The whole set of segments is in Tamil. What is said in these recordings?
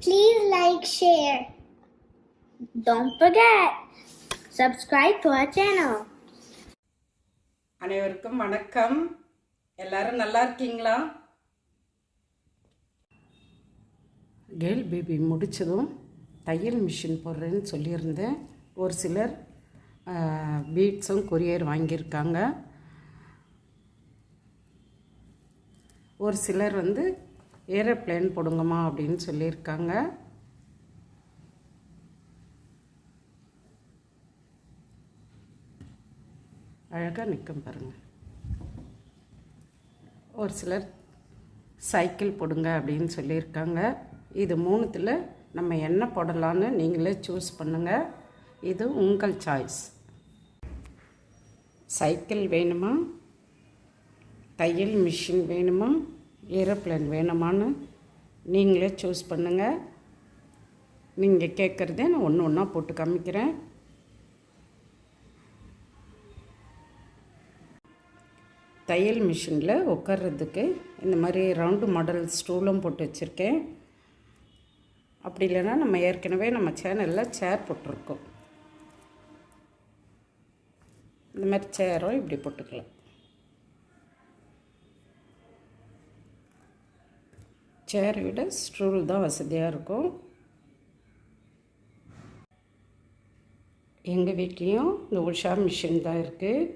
Please like, share. Don't forget, subscribe to our channel. அனைவருக்கும் வணக்கம் எல்லாரும் நல்லா இருக்கீங்களா கேர்ள் பேபி முடித்ததும் தையல் மிஷின் போடுறேன்னு சொல்லியிருந்தேன் ஒரு சிலர் பீட்ஸும் கொரியர் வாங்கியிருக்காங்க ஒரு சிலர் வந்து ஏரோப்ளேன் போடுங்கம்மா அப்படின்னு சொல்லியிருக்காங்க. அழகாக நிற்கும் பாருங்கள் ஒரு சிலர் சைக்கிள் போடுங்க அப்படின்னு சொல்லியிருக்காங்க. இது மூணுத்தில் நம்ம என்ன போடலான்னு நீங்களே சூஸ் பண்ணுங்கள் இது உங்கள் சாய்ஸ். சைக்கிள் வேணுமா? தையல் மிஷின் வேணுமா? ஏரோப்ளேன் வேணுமான்னு நீங்களே சூஸ் பண்ணுங்கள் நீங்கள் கேட்குறதே நான் ஒன்று ஒன்றா போட்டு காமிக்கிறேன். தையல் மிஷினில் உட்கார்றதுக்கு இந்த மாதிரி ரவுண்டு மாடல் ஸ்டூலும் போட்டு வச்சுருக்கேன். அப்படி இல்லைன்னா நம்ம ஏற்கனவே நம்ம சேனலில் சேர் போட்டிருக்கோம். இந்த மாதிரி சேரும் இப்படி போட்டுக்கலாம். சேரை விட ஸ்டூல் தான் வசதியாக இருக்கும். எங்கள் வீட்லேயும் இந்த உஷா மிஷின் தான் இருக்குது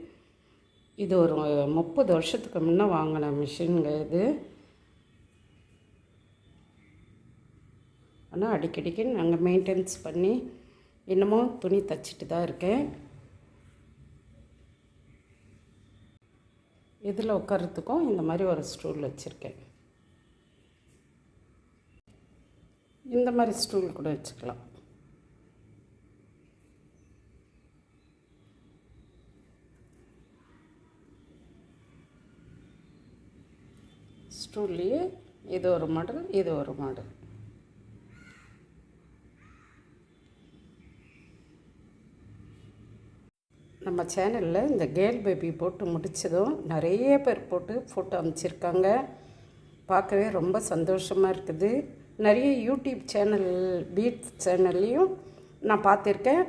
இது ஒரு முப்பது வருஷத்துக்கு முன்னே வாங்கின மிஷினுங்க இது. ஆனால் அடிக்கடிக்கு நாங்கள் மெயின்டெனன்ஸ் பண்ணி இன்னமும் துணி தச்சிட்டு தான் இருக்கேன். இதில் உட்காரத்துக்கும் இந்த மாதிரி ஒரு ஸ்டூல் வச்சுருக்கேன். இந்த மாதிரி ஸ்டூல் கூட வச்சுக்கலாம். ஸ்டூல்லையே இது ஒரு மாடல் இது ஒரு மாடல் நம்ம சேனலில் இந்த கேர்ள் பேபி போட்டு முடித்ததும் நிறைய பேர் போட்டு ஃபோட்டோ அமைச்சிருக்காங்க. பார்க்கவே ரொம்ப சந்தோஷமாக இருக்குது. நிறைய யூடியூப் சேனல் பீட் சேனல்லையும் நான் பார்த்துருக்கேன்.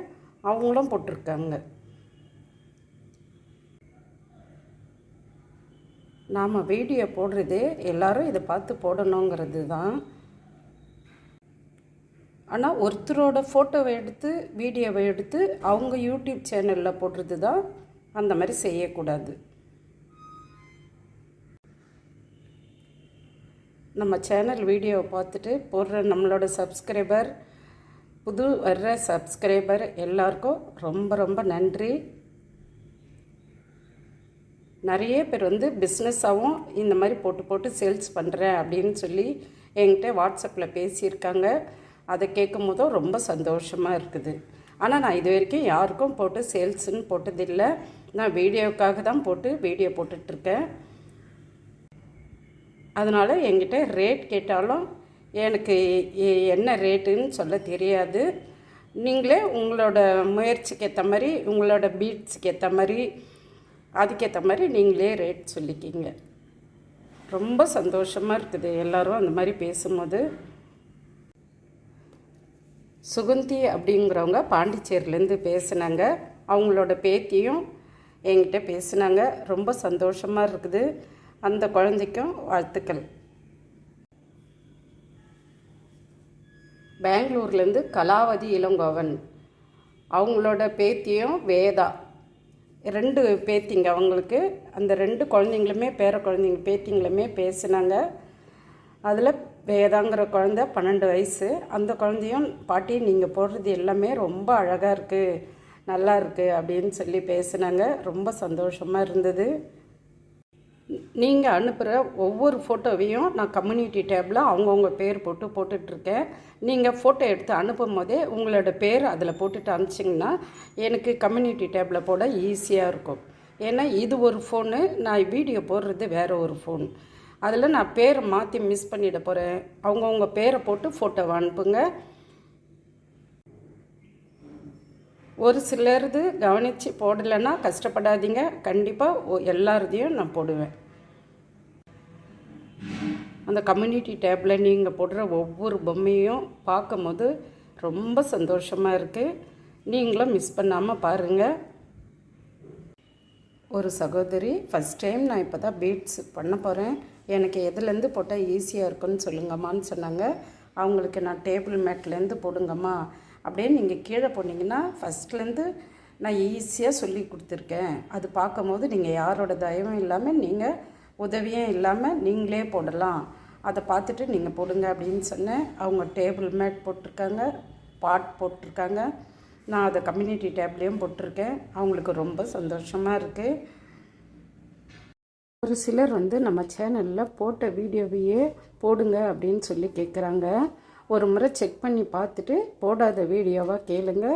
அவங்களும் போட்டிருக்காங்க. நாம் வீடியோ போடுறது எல்லாரும் இதை பார்த்து போடணுங்கிறது தான். ஆனால் ஒருத்தரோட ஃபோட்டோவை எடுத்து வீடியோவை எடுத்து அவங்க யூடியூப் சேனலில் போடுறது தான் அந்த மாதிரி செய்யக்கூடாது. நம்ம சேனல் வீடியோவை பார்த்துட்டு போடுற நம்மளோட சப்ஸ்கிரைபர் புது வர்ற சப்ஸ்கிரைபர் எல்லாருக்கும் ரொம்ப ரொம்ப நன்றி. நிறைய பேர் வந்து பிஸ்னஸாகவும் இந்த மாதிரி போட்டு போட்டு சேல்ஸ் பண்ணுறேன் அப்படின்னு சொல்லி என்கிட்ட வாட்ஸ்அப்பில் பேசியிருக்காங்க. அதை கேட்கும் போதும் ரொம்ப சந்தோஷமாக இருக்குது. ஆனால் நான் இது வரைக்கும் யாருக்கும் போட்டு சேல்ஸுன்னு போட்டதில்லை. நான் வீடியோவுக்காக தான் போட்டு வீடியோ போட்டுட்ருக்கேன் அதனால் என்கிட்ட ரேட் கேட்டாலும் எனக்கு என்ன ரேட்டுன்னு சொல்ல தெரியாது. நீங்களே உங்களோட முயற்சிக்கு ஏற்ற மாதிரி உங்களோட பீட்ஸுக்கு ஏற்ற மாதிரி அதுக்கேற்ற மாதிரி நீங்களே ரேட் சொல்லிக்கிங்க. ரொம்ப சந்தோஷமாக இருக்குது எல்லோரும் அந்த மாதிரி பேசும்போது. சுகுந்தி அப்படிங்கிறவங்க பாண்டிச்சேரியிலேருந்து பேசுனாங்க. அவங்களோட பேத்தியும் என்கிட்ட பேசுனாங்க. ரொம்ப சந்தோஷமாக இருக்குது. அந்த குழந்தைக்கும் வாழ்த்துக்கள். பெங்களூர்லேருந்து கலாவதி இளங்கோவன். அவங்களோட பேத்தியும் வேதா. ரெண்டு பேத்திங்க அவங்களுக்கு. அந்த ரெண்டு குழந்தைங்களுமே பேர குழந்தைங்க பேத்திங்களுமே பேசினாங்க. அதில் வேதாங்கிற குழந்த பன்னெண்டு வயசு. அந்த குழந்தையும் பாட்டி நீங்கள் போடுறது எல்லாமே ரொம்ப அழகாக இருக்குது நல்லா இருக்குது அப்படின்னு சொல்லி பேசினாங்க. ரொம்ப சந்தோஷமாக இருந்தது. நீங்கள் அனுப்புகிற ஒவ்வொரு ஃபோட்டோவையும் நான் கம்யூனிட்டி டேப்பில் அவங்கவுங்க பேர் போட்டு போட்டுட்ருக்கேன். நீங்கள் ஃபோட்டோ எடுத்து அனுப்பும் போதே உங்களோட பேர் அதில் போட்டுட்டு அனுப்பிச்சிங்கன்னா எனக்கு கம்யூனிட்டி டேப்பில் போட ஈஸியாக இருக்கும். ஏன்னா இது ஒரு ஃபோனு நான் வீடியோ போடுறது வேறு ஒரு ஃபோன். அதில் நான் பேரை மாற்றி மிஸ் பண்ணிட போகிறேன் அவங்கவுங்க பேரை போட்டு ஃபோட்டோவை அனுப்புங்க. ஒரு சிலருது கவனித்து போடலைன்னா கஷ்டப்படாதீங்க. கண்டிப்பாக எல்லாருதையும் நான் போடுவேன். அந்த கம்யூனிட்டி டேப்பில் நீங்கள் போடுற ஒவ்வொரு பொம்மையும் பார்க்கும்போது ரொம்ப சந்தோஷமாக இருக்குது நீங்களும் மிஸ் பண்ணாமல் பாருங்கள் ஒரு சகோதரி ஃபஸ்ட் டைம் நான் இப்போ தான் பீட்ஸ் பண்ண போகிறேன் எனக்கு எதுலேருந்து போட்டால் ஈஸியாக இருக்குன்னு சொல்லுங்கம்மான்னு சொன்னாங்க. அவங்களுக்கு நான் டேபிள் மேட்லேருந்து போடுங்கம்மா. அப்படியே நீங்கள் கீழே போனீங்கன்னா ஃபஸ்ட்லேருந்து நான் ஈஸியாக சொல்லி கொடுத்துருக்கேன். அது பார்க்கும்போது நீங்கள் யாரோட தயவும் இல்லாமல் நீங்கள் உதவியும் இல்லாமல் நீங்களே போடலாம். அதை பார்த்துட்டு நீங்கள் போடுங்க அப்படின்னு சொன்னேன். அவங்க டேபிள் மேட் போட்டிருக்காங்க பாட் போட்டிருக்காங்க. நான் அதை கம்யூனிட்டி டேப்லேயும் போட்டிருக்கேன். அவங்களுக்கு ரொம்ப சந்தோஷமாக இருக்குது ஒரு சிலர் வந்து நம்ம சேனலில் போட்ட வீடியோவையே போடுங்க அப்படின்னு சொல்லி கேட்குறாங்க ஒரு முறை செக் பண்ணி பார்த்துட்டு போடாத வீடியோவாக கேளுங்க.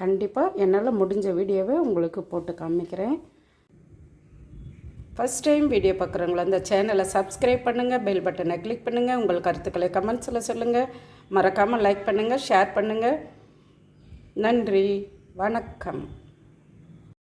கண்டிப்பாக என்னால் முடிஞ்ச வீடியோவை உங்களுக்கு போட்டு காமிக்கிறேன். ஃபஸ்ட் டைம் வீடியோ பார்க்குறவங்கள அந்த சேனலை சப்ஸ்கிரைப் பண்ணுங்கள் பெல் பட்டனை கிளிக் பண்ணுங்கள் உங்கள் கருத்துக்களை கமெண்ட்ஸில் சொல்லுங்கள் மறக்காமல் லைக் பண்ணுங்கள் ஷேர் பண்ணுங்கள் நன்றி வணக்கம்.